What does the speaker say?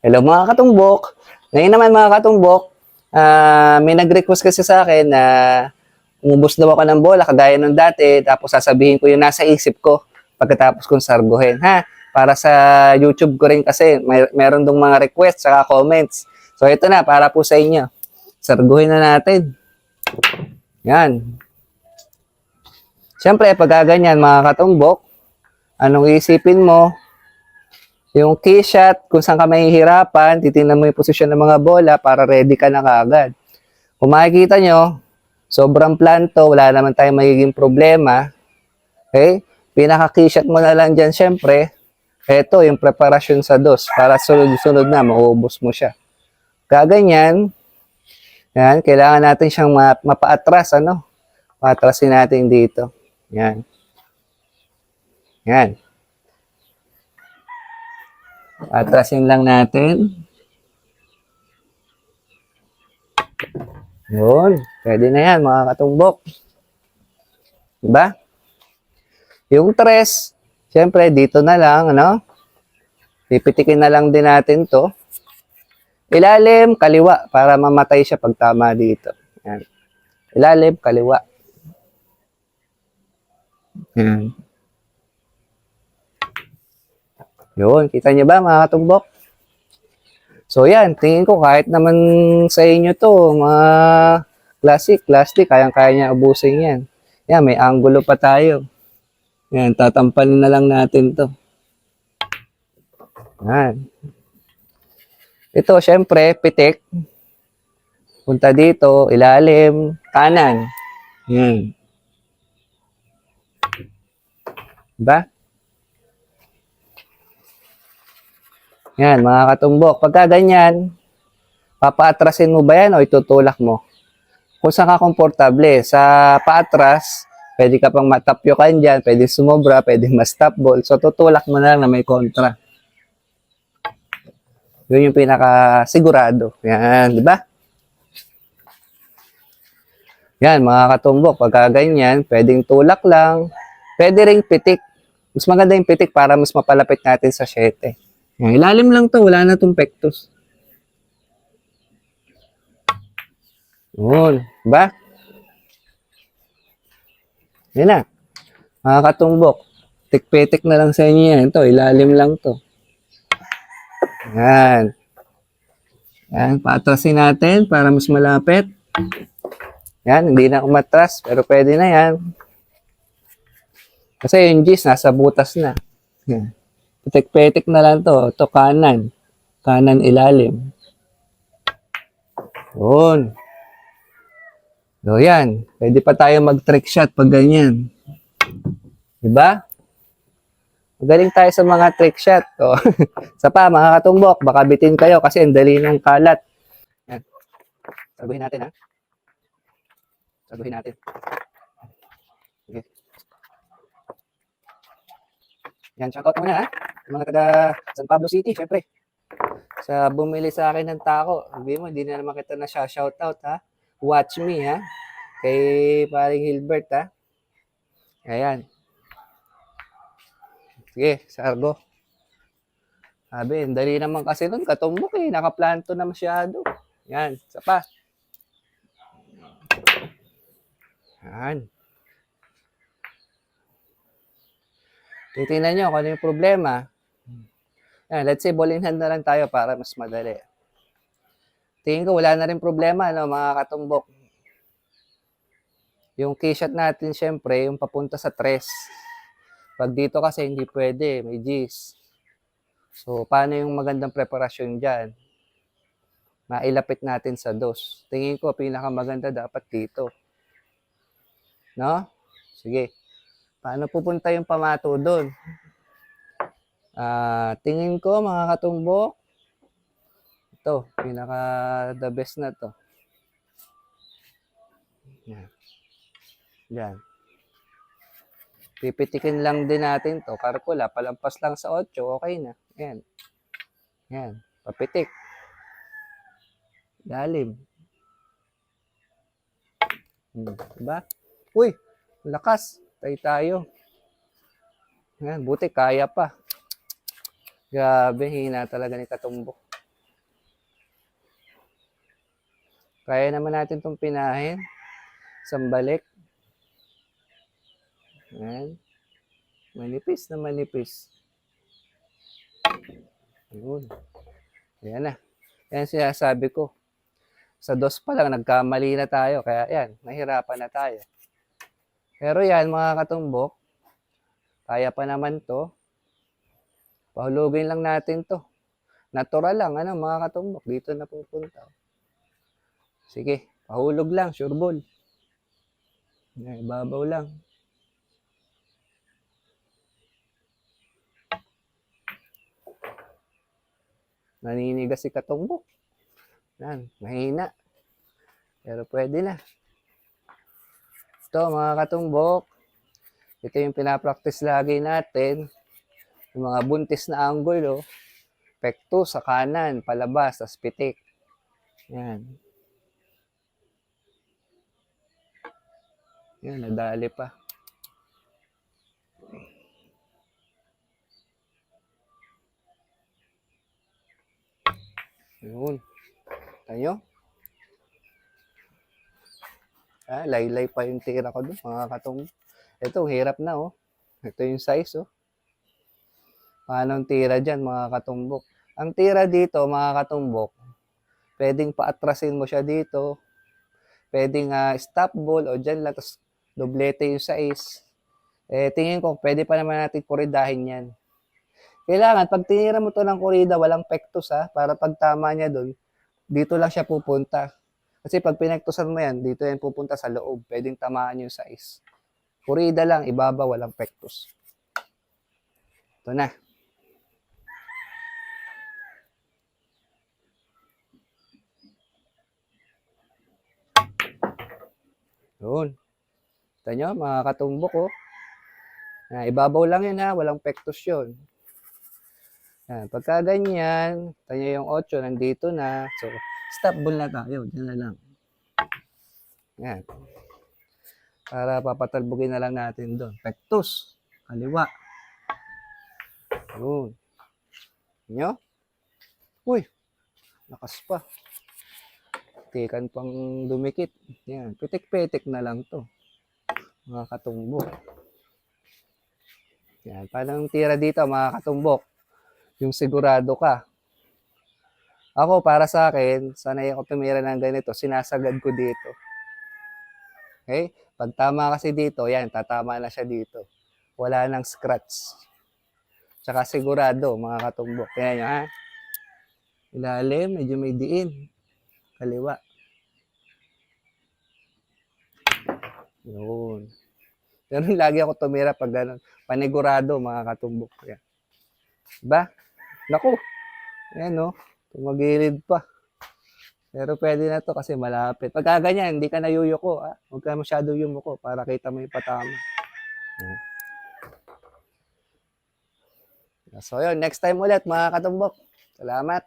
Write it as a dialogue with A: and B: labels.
A: Hello mga katumbok. Ngayon naman mga katumbok, ah, may nag-request kasi sa akin na umubos daw ako ng bola kagaya nung dati tapos sasabihin ko yung nasa isip ko pagkatapos kong sarguhin. Ha? Para sa YouTube ko rin kasi may, meron dong mga requests saka comments. So ito na, para po sa inyo. Sarguhin na natin. Yan. Siyempre, pag ganyan mga katumbok, anong isipin mo? Yung key shot, kung saan ka mahihirapan, titingnan mo yung posisyon ng mga bola para ready ka na kaagad. Kung makikita nyo, sobrang planto, wala naman tayong magiging problema. Okay? Pinaka-key shot mo na lang dyan, syempre, eto, yung preparasyon sa dos, para sunod-sunod na, mauubos mo siya. Kaganyan, yan, kailangan natin siyang ma- mapaatras, ano? Paatrasin natin dito. Yan. Yan. Atrasin lang natin. Yun. Pwede na yan, mga katumbok. Diba? Yung tres, syempre, dito na lang, ano? Pipitikin na lang din natin to. Ilalim, kaliwa, para mamatay siya pag tama dito. Yan. Ilalim, kaliwa. Yan. Yun, kita niyo ba mga katumbok? So yan, tingin ko kahit naman sa inyo to, mga classic, plastic, kayang-kaya niya ubusin yan. Yan, may angulo pa tayo. Yan, tatampalin na lang natin to. Yan. Ito, syempre, pitik. Punta dito, ilalim, kanan. Yan. Diba? Yan, mga katumbok. Pagka ganyan, papaatrasin mo ba yan o itutulak mo? Kung saan ka komportable, sa paatras, pwede ka pang matapyokan dyan, pwede sumobra, pwede ma-stop ball. So, tutulak mo na lang na may kontra. Yun yung pinaka sigurado. Yan, di ba? Yan, mga katumbok, pagka ganyan, pwedeng tulak lang, pwede ring pitik. Mas maganda yung pitik para mas mapalapit natin sa 7. Yan, ilalim lang to, wala na tong pectus. Yun, ba? Yan na. Mga katumbok, tikpetik na lang sa inyo yan. Ito, ilalim lang to. Yan. Yan, patrasin natin para mas malapit. Yan, hindi na umatras, pero pwede na yan. Kasi yung G's nasa butas na. Yan. Petik-petik na lang to. Ito kanan. Kanan ilalim. Yun. So yan. Pwede pa tayo mag-trick shot pag ganyan. Diba? Magaling tayo sa mga trick shot. O, sa pa, mga katumbok, baka bitin kayo kasi ang dali ng kalat. Yan. Saguhin natin, ha? Saguhin natin. Yan, shoutout muna ha. Mga taga San Pablo City, syempre. Sa bumili sa akin ng tako. Sabi mo, hindi na naman kita na shoutout ha. Watch me ha. Kay paring Hilbert ha. Ayan. Sige, Sargo. Sabi, dali naman kasi nun, katumbok eh. Nakaplanto na masyado. Yan, isa pa. Yan. Titingnan nyo kung ano yung problema. Yan, let's say ball in hand na lang tayo para mas madali. Tingin ko wala na rin problema, no, mga katumbok. Yung key shot natin, syempre, yung papunta sa tres. Pag dito kasi hindi pwede, may G's. So, paano yung magandang preparasyon dyan? Mailapit natin sa dos. Tingin ko, pinakamaganda dapat dito. No? Sige. Paano pupunta yung pamato doon? Ah, tingin ko mga katumbok, ito, pinaka the best na to. Yan. Yan. Pipitikin lang din natin to. Karkula, palampas lang sa 8, okay na. Yan. Yan. Papitik. Lalim. Hmm, diba? Uy, lakas. Patay tayo. Ayan, buti kaya pa. Grabe, hina talaga ni Katumbok. Kaya naman natin itong pinahin. Sambalik. Ayan. Manipis na manipis. Yun. Ayan na. Yan sinasabi ko. Sa dos pa lang, nagkamali na tayo. Kaya yan, nahirapan na tayo. Pero yan, mga katumbok, kaya pa naman to. Pahulugin lang natin to. Natural lang, ano, mga katumbok. Dito na pupunta. Sige, pahulog lang, sure ball. Ibabaw lang. Naninigas si katumbok. Yan, mahina. Pero pwede na. Ito, mga katumbok. Ito yung pinapractice lagi natin. Yung mga buntis na angulo. Pekto sa kanan, palabas, tas pitik. Yan. Yan, nadali pa. Yun. Tayo. Ah, laylay pa yung tira ko doon, mga katong. Ito, hirap na, oh. Ito yung size, oh. Paano ang tira dyan, mga katumbok? Ang tira dito, mga katumbok, pwedeng paatrasin mo siya dito. Pwedeng ah, stop ball o dyan lang, tapos doblete yung size. Eh, tingin ko, pwede pa naman natin kuridahin yan. Kailangan, pag tinira mo to ng kurida, walang pektos ha, para pag tama niya doon, dito lang siya pupunta. Kasi pag pinektusan mo yan, dito yan pupunta sa loob. Pwedeng tamaan yung size. Kurida lang, ibaba, walang pektos. Ito na. Yun. Ito nyo, mga katumbok, oh. Ah, ibabaw lang yan ha, walang pektos yun. Yan, pagka ganyan, tayo yung 8, nandito na. So, stop ball na tayo. Diyan na lang. Yan. Para papatalbugin na lang natin doon. Pektus. Kaliwa. Yun. Nyo? Uy. Lakas pa. Tikan pang dumikit. Yan. Pitik-pitik na lang to. Mga katumbok. Yan. Paano tira dito mga katumbok? yung sigurado ka. Ako, para sa akin, sanay ako tumira ng ganito, sinasagad ko dito. Okay? Pag tama kasi dito, yan, tatama na siya dito. Wala nang scratch. Tsaka sigurado, mga katumbok. Kaya nyo, ha? Ilalim, medyo may diin. Kaliwa. Yun. Ganun lagi ako tumira pag ganun. Panigurado, mga katumbok. Yan. Diba? Naku, ayan no, tumagilid pa. Pero pwede na to kasi malapit. Pagka ganyan, hindi ka nayuyuko. Ah. Huwag ka masyado yumuko para kita mo yung patama. Ayan. So yun, next time ulit mga katumbok. Salamat.